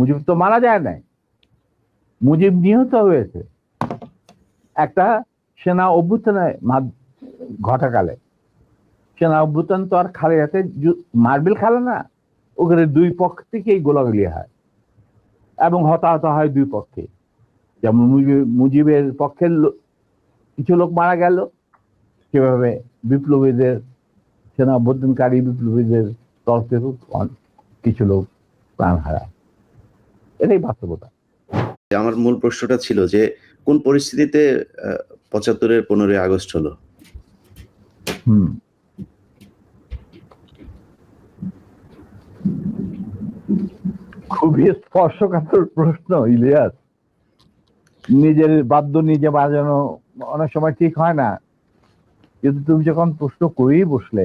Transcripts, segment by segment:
মুজিব তো মারা যায় নাই। মুজিব নিহত হয়েছে। একটা সেনা অভ্যুত্থানে ঘটাকালে। সেনা অভ্যুত্থান তো আর খালেদাতে মার্বেল খেলে না। ওখানে দুই পক্ষ থেকেই গোলাগুলি হয়। এবং হতাহত হয় দুই পক্ষে। যেমন মুজিব- মুজিবের পক্ষের কিছু লোক মারা গেল। সেভাবে বিপ্লবীদের, সেনা অভ্যুত্থানকারী বিপ্লবীদের তরফ থেকে কিছু লোক প্রাণ হারায়। এটাই বাস্তবতা। আমার মূল প্রশ্নটা ছিল যে কোন পরিস্থিতিতে পঁচাত্তরের পনেরোই আগস্ট হলো? হুম। খুবই স্পর্শকাতর প্রশ্ন ইলিয়াস। নিজের বাদ্য নিজে বাজানো অনেক সময় ঠিক হয় না। কিন্তু তুমি যখন প্রশ্ন করেই বসলে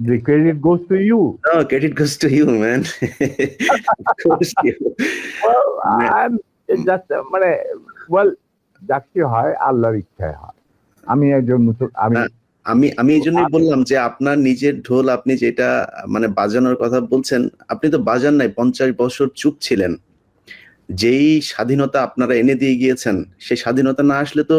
তোমার credit goes to you No, credit goes to you, man. goes to you. Just মানে ওয়েল যাকে হয় আল্লাহর ইচ্ছায় হয় আমি একজন আমি আমি আমি এই জন্যই বললাম যে আপনার নিজের ঢোল আপনি যেটা মানে বাজানোর কথা বলছেন আপনি তো বাজান নাই পঞ্চাশ বছর চুপ ছিলেন যেই স্বাধীনতা আপনারা এনে দিয়ে গিয়েছেন সেই স্বাধীনতা না আসলে তো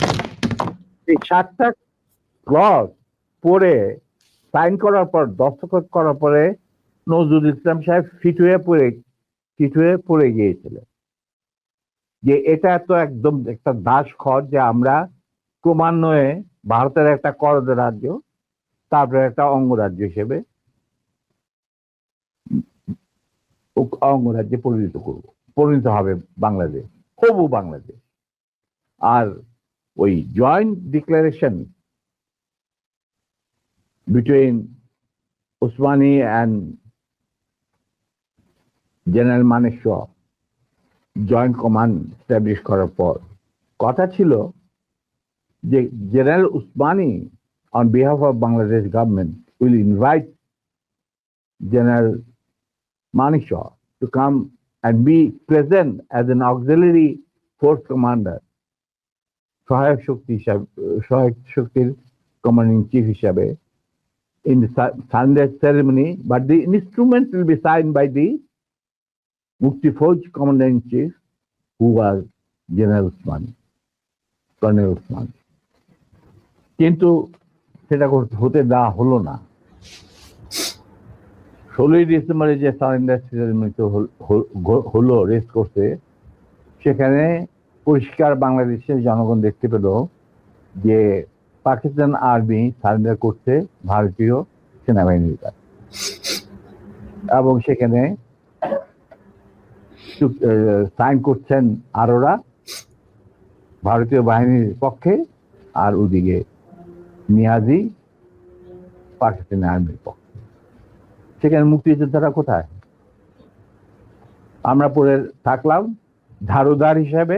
এই সাতটা ক্লজ পড়ে সাইন করার পর, দস্তখত করার পরে নজরুল ইসলাম সাহেব ফিট হয়ে পড়ে, ফিট হয়ে পড়ে গিয়েছিলেন। যে এটা তো একদম একটা দাস খর যে আমরা ক্রমান্বয়ে ভারতের একটা করদ রাজ্য, তারপরে একটা অঙ্গরাজ্য হিসেবে অঙ্গরাজ্যে পরিণত করব, পরিণত হবে বাংলাদেশ, হবু বাংলাদেশ। আর ওই joint declaration between Osmani and general Maneshwar joint command establish করার পর কথা ছিল যে general Osmani on behalf of Bangladesh government will invite General Manishaw to come and be present as an auxiliary force commander সহায়ক শক্তি হিসাবে সহায়ক শক্তির কমান্ডিং চিফ হিসাবে in Sunday ceremony but the instrument will be sign by the Mukti Fauj commanding chief who are general Osman colonel Osman কিন্তু সেটা হতে না হলো না। ষোলোই ডিসেম্বরে যে সারেন্ডার সেরেমনি হলো রেস্ট করছে, সেখানে পরিষ্কার বাংলাদেশের জনগণ দেখতে পেল যে পাকিস্তান আর্মি সারেন্ডার করছে ভারতীয় সেনাবাহিনীর কাছে। এবং সেখানে সাইন করছেন আরোরা ভারতীয় বাহিনীর পক্ষে আর ওদিকে নিয়াজি পাকিস্তানি আর্মির পক্ষে। সেখানে মুক্তিযোদ্ধারা কোথায়? আমরা পরে থাকলাম ঝাড়ুদার হিসাবে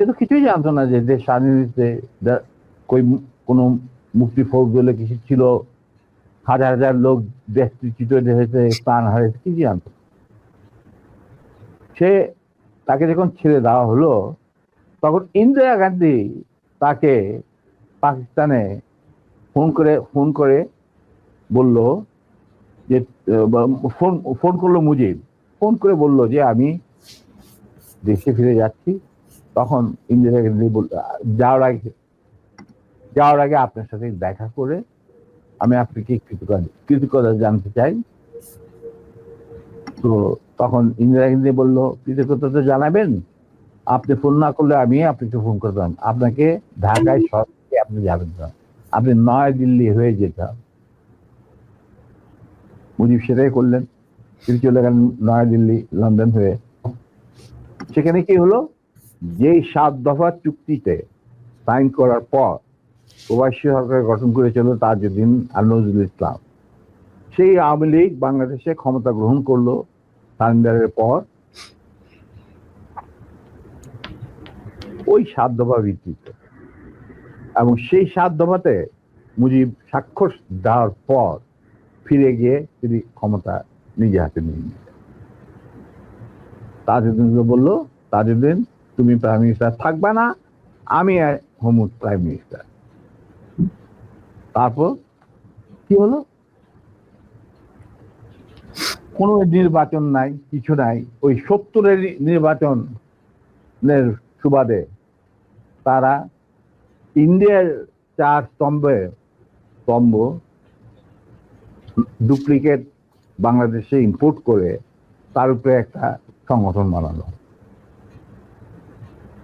সে তো কিছুই জানতো না যে দেশ স্বাধীন কই কোনো মুক্তি ফৌজ বলে কিছু ছিল, হাজার হাজার লোক দেশচ্যুত হয়েছে, প্রাণ হারিয়েছে কিছু জানতো সে তাকে যখন ছেড়ে দেওয়া হলো, তখন ইন্দিরা গান্ধী তাকে পাকিস্তানে ফোন করে ফোন করে বলল যে ফোন ফোন করল মুজিব। ফোন করে বলল যে, আমি দেশে ফিরে যাচ্ছি তখন ইন্দিরা গান্ধী যাওয়ার আগে যাওয়ার আগে আপনার সাথে দেখা করে আমি আপনাকে কৃতজ্ঞতা কৃতজ্ঞতা জানতে চাই। তো তখন ইন্দিরা গান্ধী বলল, কৃতজ্ঞতা তো জানাবেন। আপনি ফোন না করলে আমি আপনাকে ফোন করতাম। আপনাকে ঢাকায় সরকারি আপনি যাবেন না। আপনি নয়াদিল্লি হয়ে যেতাম মুজিব সেটাই করলেন। তিনি চলে গেলেন নয়াদিল্লি লন্ডন হয়ে। সেখানে কি হলো? যেই সাত দফা চুক্তিতে সাইন করার পর প্রবাসী সরকার গঠন করেছিল তাজউদ্দিন আর নজরুল ইসলাম। সেই আওয়ামী লীগ বাংলাদেশে ক্ষমতা গ্রহণ করল সারেন্ডারের পর। ওই সাত দফা ভিত্তিতে। এবং সেই সাত দফাতে মুজিব স্বাক্ষর দেওয়ার পর ফিরে গিয়ে তিনি ক্ষমতা নিজে হাতে নিয়ে নিলেন। তাজউদ্দিনকে বলল, তাজউদ্দিন তুমি প্রাইম মিনিস্টার থাকবে না, আমি হোম প্রাইম মিনিস্টার তারপর কি হলো? কোনো নির্বাচন নাই, কিছু নাই। ওই সত্তরের নির্বাচনের সুবাদে তারা ইন্ডিয়ার চার স্তম্ভে স্তম্ভ ডুপ্লিকেট বাংলাদেশে ইম্পোর্ট করে তার উপরে একটা সংগঠন বানানো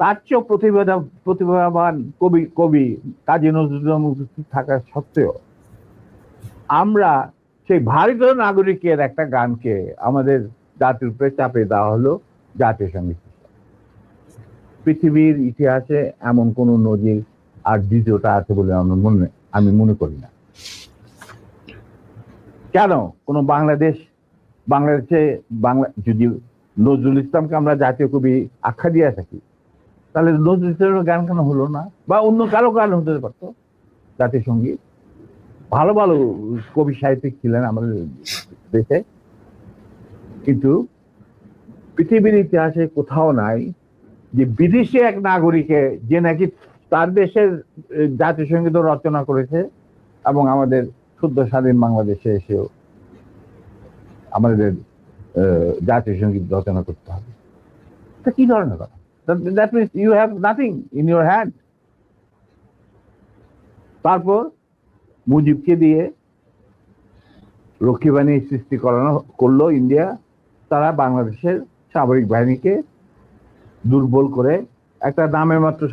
তার চেয়েও প্রতিভা প্রতিভাবান কবি কবি কাজী নজরুল থাকা সত্ত্বেও আমরা সেই ভারতীয় নাগরিকের একটা গানকে আমাদের জাতির উপরে চাপে দেওয়া হলো জাতীয় সংগীত পৃথিবীর ইতিহাসে এমন কোন নজির আর দ্বিতীয়টা আছে বলে আমার মনে আমি মনে করি না। কেন? কোন বাংলাদেশ বাংলাদেশে বাংলা যদি নজরুল ইসলামকে আমরা জাতীয় কবি আখ্যা দিয়ে থাকি তাহলে নজরুল গান কেন হলো না? বা অন্য কারও গান হতে পারতো? জাতীয় সংগীত। ভালো ভালো কবি সাহিত্যিক ছিলেন আমাদের দেশে। কিন্তু পৃথিবীর ইতিহাসে কোথাও নাই যে বিদেশি এক নাগরিকে যে নাকি তার দেশের জাতীয় সংগীত রচনা করেছে এবং আমাদের শুদ্ধ স্বাধীন বাংলাদেশে এসেও আমাদের জাতীয় সংগীত রচনা করতে হবে। তা কি ধরনের কথা? That means you have nothing in your hand তারপর মুজিবকে দিয়ে রক্ষী বাহিনী সৃষ্টি করানো, করল ইন্ডিয়া। তারা বাংলাদেশের সামরিক বাহিনীকে দুর্বল করে একটা নামে মাত্র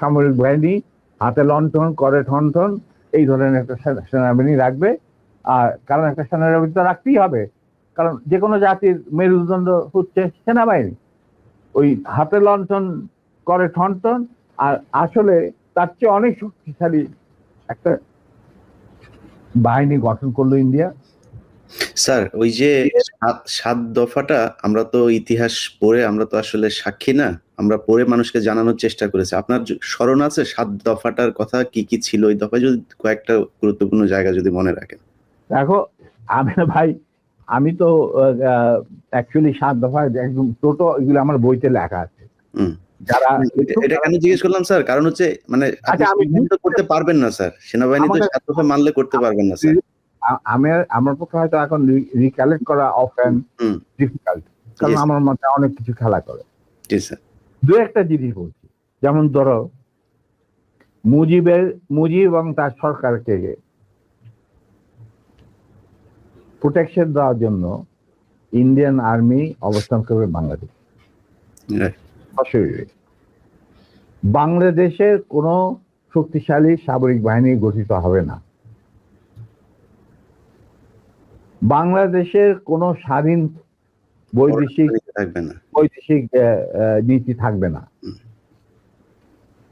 সামরিক বাহিনী হাতে লণ্ঠন করে ঠনঠন, এই ধরনের একটা সেনা- সেনাবাহিনী রাখবে। আর কারণ একটা সেনাবাহিনী তো রাখতেই হবে। কারণ যে কোনো জাতির মেরুদণ্ড হচ্ছে সেনাবাহিনী। ওই হাতে লণ্ঠন করে ঠনঠন আর আসলে তার চেয়ে অনেক শক্তিশালী একটা বাহিনী গঠন করল ইন্ডিয়া। স্যার ওই যে সাত দফাটা আমরা তো ইতিহাস পড়ে আমরা তো আসলে সাক্ষী না আমরা পড়ে মানুষকে জানানোর চেষ্টা করেছি। আপনার স্মরণ আছে সাত দফাটার কথা কি কি ছিল ওই দফায়? যদি কয়েকটা গুরুত্বপূর্ণ জায়গা যদি মনে রাখেন। দেখো আমি ভাই আমি তো অ্যাকচুয়ালি সাত দফা একদম টোটো এগুলো আমার বইতে লেখা আছে। যারা এটা- কেন জিজ্ঞেস করলাম স্যার? কারণ হচ্ছে মানে আপনি আচ্ছা, করতে পারবেন না স্যার। সেনাবাহিনী তো সাত দফা মানলে করতে পারবেন না স্যার। আমি আমার পক্ষে হয়তো এখন রিকালেক্ট করা অফ অ্যান্ড হুম। ডিফিকাল্ট কারণ আমার মাথায় অনেক কিছু খেলা করে। দু একটা জিনিস বলছি। যেমন ধরো মুজিবের মুজিব এবং তার সরকারকে প্রোটেকশন দেওয়ার জন্য ইন্ডিয়ান আর্মি অবস্থান করবে বাংলাদেশ. সশরীরে বাংলাদেশের কোনো শক্তিশালী সামরিক বাহিনী গঠিত হবে না। বাংলাদেশের কোনো স্বাধীন বৈদেশিক থাকবে না। বৈদেশিক নীতি থাকবে না।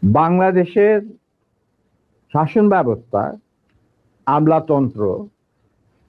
বাংলাদেশের শাসন ব্যবস্থা আমলাতন্ত্র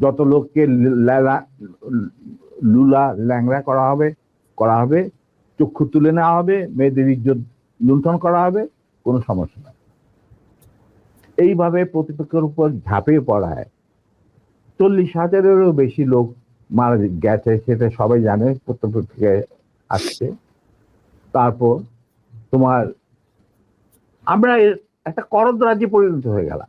যত লোককে লেলা- ল্যাংড়া করা হবে করা হবে, চক্ষু তুলে নেওয়া হবে, মেয়েদের ইজ্জত লুণ্ঠন করা হবে, কোনো সমস্যা নাই। এইভাবে প্রতিপক্ষের উপর ঝাঁপিয়ে পড়ায় চল্লিশ হাজারেরও বেশি লোক মারা গেছে, সেটা সবাই জানে প্রত্যেক আসছে। তারপর তোমার, আমরা একটা করদ রাজ্যে পরিণত হয়ে গেলাম।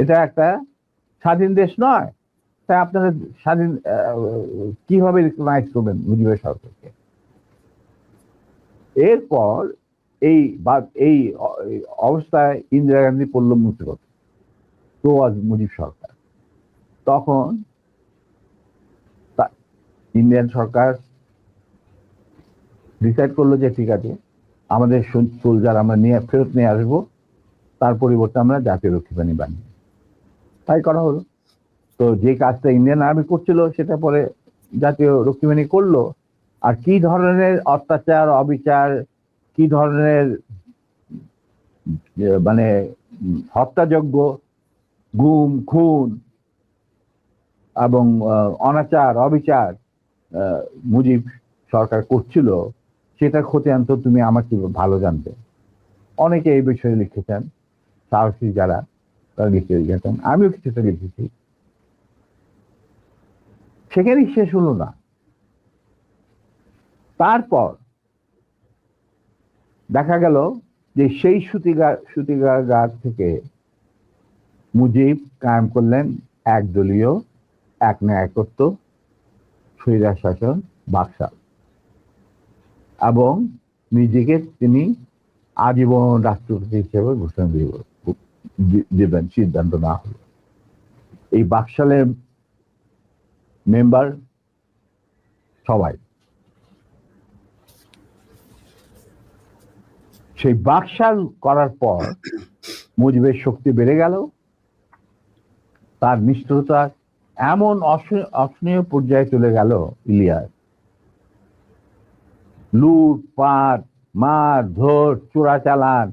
এটা একটা স্বাধীন দেশ নয়। তাই আপনারা স্বাধীন কীভাবে রিকগনাইজ করবেন মুজিবের সরকারকে? এরপর এই এই অবস্থায় ইন্দিরা গান্ধী পড়ল মুসিবত তো আজ মুজিব সরকার। তখন ইন্ডিয়ান সরকার ডিসাইড করল যে ঠিক আছে, আমাদের সোলজার আমরা নিয়ে, ফেরত নিয়ে আসব, তার পরিবর্তে আমরা জাতীয় রক্ষী বাহিনী বানিয়ে তাই করা হলো। তো যে কাজটা ইন্ডিয়ান আর্মি করছিল সেটা পরে জাতীয় রক্ষী বাহিনী করল। আর কি ধরনের অত্যাচার অবিচার কি ধরনের মানে উম, হত্যাযজ্ঞ গুম খুন এবং অনাচার অবিচার মুজিব সরকার করছিল সেটা খতিয়ান তো তুমি আমাকে ভালো জানবে অনেকে এই বিষয়ে লিখেছেন সাহসী যারা। তারা লিখে গেছেন। আমিও কিছুটা লিখেছি সেখানেই শেষ হলো না। তারপর দেখা গেল যে সেই সুতিগা সুতিগাগার থেকে মুজিব কায়েম করলেন একদলীয় এক ন্যায়কত্ব স্বৈরা শাসন বাকশাল। এবং নিজেকে তিনি আজীবন রাষ্ট্রপতি হিসেবে ঘোষণা দিব দিবেন সিদ্ধান্ত না হলো। এই বাকশালের মেম্বার সবাই। সেই বাকশাল করার পর মুজিবের শক্তি বেড়ে গেল। তার নিষ্ঠুরতা এমন অস- অসহনীয় পর্যায়ে চলে গেল ইলিয়াস। লুট, পাট, মার, ধর, চোরাচালান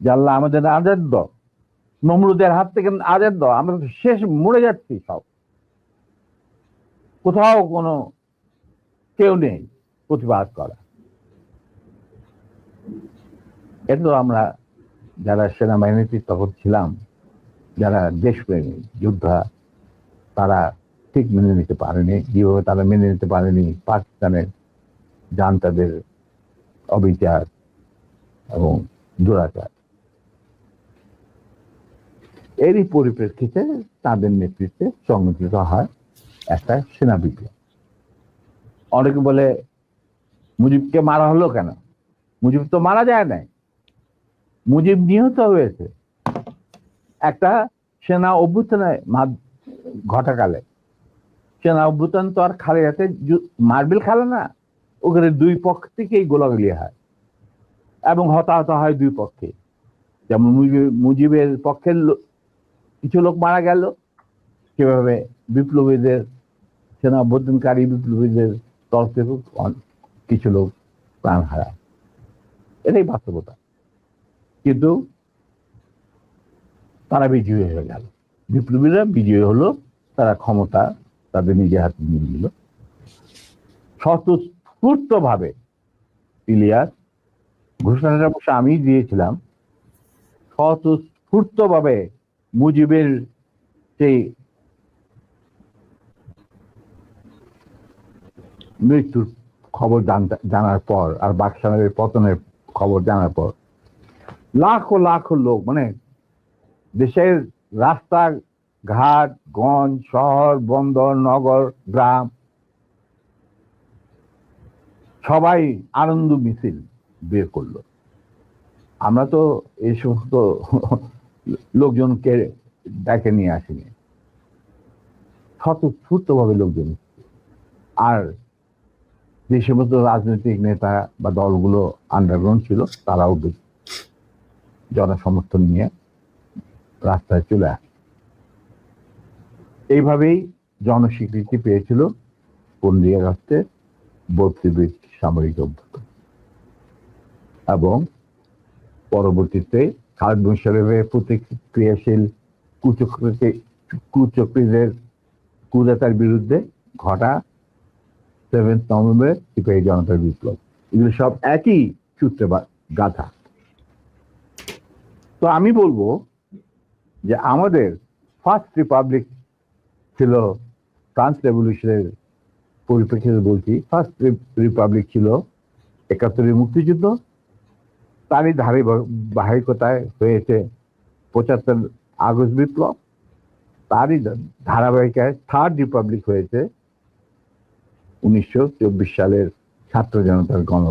যে আল্লাহ আমাদের আজাদ দ নমরুদের হাত থেকে আজাদ দ আমরা তো শেষ মরে যাচ্ছি সব। কোথাও কোনো কেউ নেই প্রতিবাদ করা। এটা তো আমরা যারা সেনাবাহিনীতে তখন ছিলাম, যারা দেশপ্রেমী, যোদ্ধা, তারা ঠিক মেনে নিতে পারেনি। যেভাবে তারা মেনে নিতে পারেনি? পাকিস্তানের যান তাদের অবিচার এবং দুরাচার। এরই পরিপ্রেক্ষিতে তাদের নেতৃত্বে সংগঠিত হয় একটা সেনা বিপ্লব অনেকে বলে, মুজিবকে মারা হলো কেন? মুজিব তো মারা যায় নাই। মুজিব নিহত হয়েছে। একটা সেনা অভ্যুত্থানে ঘটাকালে। সেনা অভ্যুত্থান তো আর খালে যাতে মার্বেল খেলে না। ওখানে দুই পক্ষ থেকেই গোলাগুলি হয় এবং হতাহত হয় দুই পক্ষে। যেমন মুজিব- মুজিবের পক্ষের কিছু লোক মারা গেল। সেভাবে বিপ্লবীদের সেনা অভ্যুত্থানকারী বিপ্লবীদের তরফ থেকে কিছু লোক প্রাণ হারায়। এটাই বাস্তবতা। কিন্তু তারা বিজয়ী হয়ে গেল। বিপ্লবীরা বিজয়ী হলো, তারা ক্ষমতা তাদের নিজের হাতে নিয়ে নিল। স্বতঃস্ফূর্ত ভাবে ইলিয়াস ঘোষণাটা অবশ্য আমি দিয়েছিলাম। স্বতঃস্ফূর্ত ভাবে মুজিবের সেই মৃত্যুর খবর জানার পর, আর বাকশালের পতনের খবর জানার পর, লাখো লাখো লোক মানে দেশের রাস্তা, ঘাট, গঞ্জ, শহর, বন্দর, নগর, গ্রাম, সবাই আনন্দ মিছিল বের করল। আমরা তো এই সমস্ত লোকজনকে ডেকে নিয়ে আসেনি। স্বতঃস্ফূর্ত ভাবে লোকজন। আর যে সমস্ত রাজনৈতিক নেতা বা দলগুলো আন্ডারগ্রাউন্ড ছিল, তারাও জনসমর্থন নিয়ে রাস্তায় চলে আসে। এইভাবেই জনস্বীকৃতি পেয়েছিল পনেরোই আগস্টে বত্রিশ সামরিক অভ্যুত্থান। এবং পরবর্তীতে খালেদ মুশারফের প্রতিক্রিয়াশীল কুচক্রীকে কুচক্রীদের কুদাতার বিরুদ্ধে ঘটা সেভেন্থ নভেম্বর সিপাহী জনতার বিপ্লব। এগুলো সব একই সূত্রে গাথা তো আমি বলব যে আমাদের ফার্স্ট রিপাবলিক ছিল ফ্রান্স রেভলিউশনের পরিপ্রেক্ষিতে বলছি। ফার্স্ট রিপাবলিক ছিল একাত্তরের মুক্তিযুদ্ধ। তারই ধারে বাহিকতায় হয়েছে পঁচাত্তর আগস্ট বিপ্লব। তারই ধারাবাহিকায় থার্ড রিপাবলিক হয়েছে উনিশশো চব্বিশ সালের ছাত্র জনতার গণ